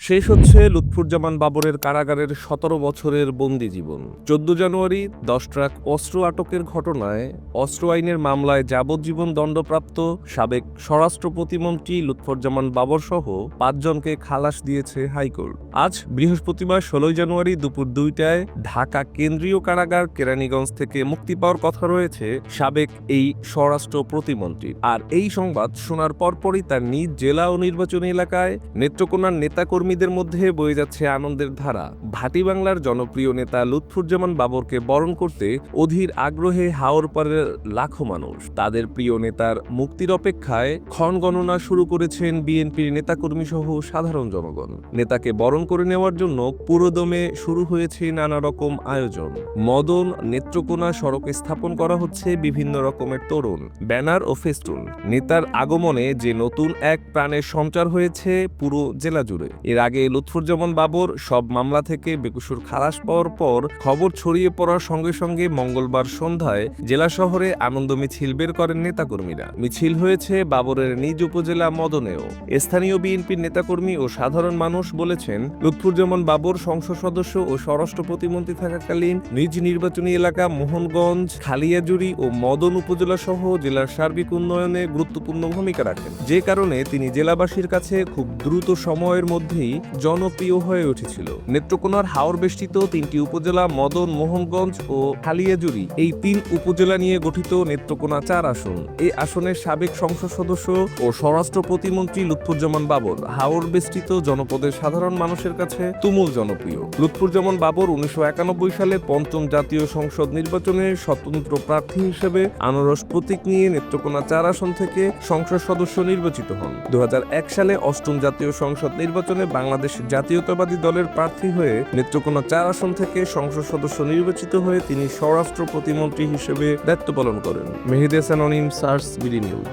শেষ হচ্ছে লুৎফুজ্জামান বাবরের কারাগারের সতেরো বছরের বন্দি জীবন। চোদ্দ জানুয়ারি, দশ ট্রাক অস্ত্র আটকের ঘটনায় অস্ত্র আইনের মামলায় যাবজ্জীবন দণ্ডপ্রাপ্ত সাবেক স্বরাষ্ট্র প্রতিমন্ত্রী লুৎফুজ্জামান বাবর সহ পাঁচজনকে খালাস দিয়েছে হাইকোর্ট। আজ বৃহস্পতিবার ষোলোই জানুয়ারি দুপুর দুইটায় ঢাকা কেন্দ্রীয় কারাগার কেরানীগঞ্জ থেকে মুক্তি পাওয়ার কথা রয়েছে সাবেক এই স্বরাষ্ট্র প্রতিমন্ত্রী। আর এই সংবাদ শোনার পরপরই তার নিজ জেলা ও নির্বাচনী এলাকায় নেত্রকোনার নেতাকর্মীদের মধ্যে বয়ে যাচ্ছে আনন্দের ধারা। ভাটি বাংলার জনপ্রিয় নেতা লুৎফুজ্জামান বাবরকে বরণ করতে অধীর আগ্রহে হাওর পারের লাখো মানুষ। তাদের প্রিয় নেতার মুক্তির অপেক্ষায় ক্ষণ গণনা শুরু করেছেন বিএনপির নেতাকর্মী সহ সাধারণ জনগণ। নেতাকে বরণ করে নেওয়ার জন্য পুরোদমে শুরু হয়েছে নানা রকম আয়োজন। মদন নেত্রকোনা সড়কে স্থাপন করা হচ্ছে বিভিন্ন রকমের তোরণ, ব্যানার ও ফেস্টুন। নেতার আগমনে যে নতুন এক প্রাণের সঞ্চার হয়েছে পুরো জেলা জুড়ে। এর আগে লুৎফুজ্জামান বাবর সব মামলা থেকে বেকুসুর খালাস পাওয়ার পর খবর ছড়িয়ে পড়ার সঙ্গে সঙ্গে মঙ্গলবার সন্ধ্যায় জেলা শহরে আনন্দ মিছিল বের করেন নেতাকর্মীরা। মিছিল হয়েছে বাবরের নিজ উপজেলা মদনেও। স্থানীয় বিএনপির নেতাকর্মী ও সাধারণ মানুষ বলেছেন, লুৎফুজ্জামান বাবর সংসদ সদস্য ও স্বরাষ্ট্র প্রতিমন্ত্রী থাকাকালীন নিজ নির্বাচনী এলাকা মোহনগঞ্জ, খালিয়াজুড়ি ও মদন উপজেলা সহ জেলার সার্বিক উন্নয়নে গুরুত্বপূর্ণ ভূমিকা রাখেন। যে কারণে তিনি জেলাবাসীর কাছে খুব দ্রুত সময়ের মধ্যেই জনপ্রিয় হয়ে উঠেছিল। নেত্রকোনার হাওর বেষ্টিত তিনটি উপজেলা মদন মোহনগঞ্জ ও খালিয়াজুরি এই তিন উপজেলা নিয়ে গঠিত নেত্রকোনা চার আসন। এই আসনের সাবেক সংসদ সদস্য ও স্বরাষ্ট্র প্রতিমন্ত্রী লুৎফুজ্জামান বাবর। হাওর বেষ্টিত জনপদের সাধারণ মানুষের কাছে তুমুল জনপ্রিয়। লুৎফুজ্জামান বাবর উনিশশো একানব্বই সালে পঞ্চম জাতীয় সংসদ নির্বাচনে স্বতন্ত্র প্রার্থী হিসেবে আনারস প্রতীক নিয়ে নেত্রকোনা চার আসন থেকে সংসদ সদস্য নির্বাচিত হন। দু হাজার এক সালে অষ্টম জাতীয় সংসদ নির্বাচনে বাংলাদেশ জাতীয়তাবাদী দলের প্রার্থী হয়ে নেত্রকোনা চার আসন থেকে সংসদ সদস্য নির্বাচিত হয়ে তিনি স্বরাষ্ট্র প্রতিমন্ত্রী হিসেবে দায়িত্ব পালন করেন। মেহেদি হাসান অনিম, সার্স, বিডি নিউজ।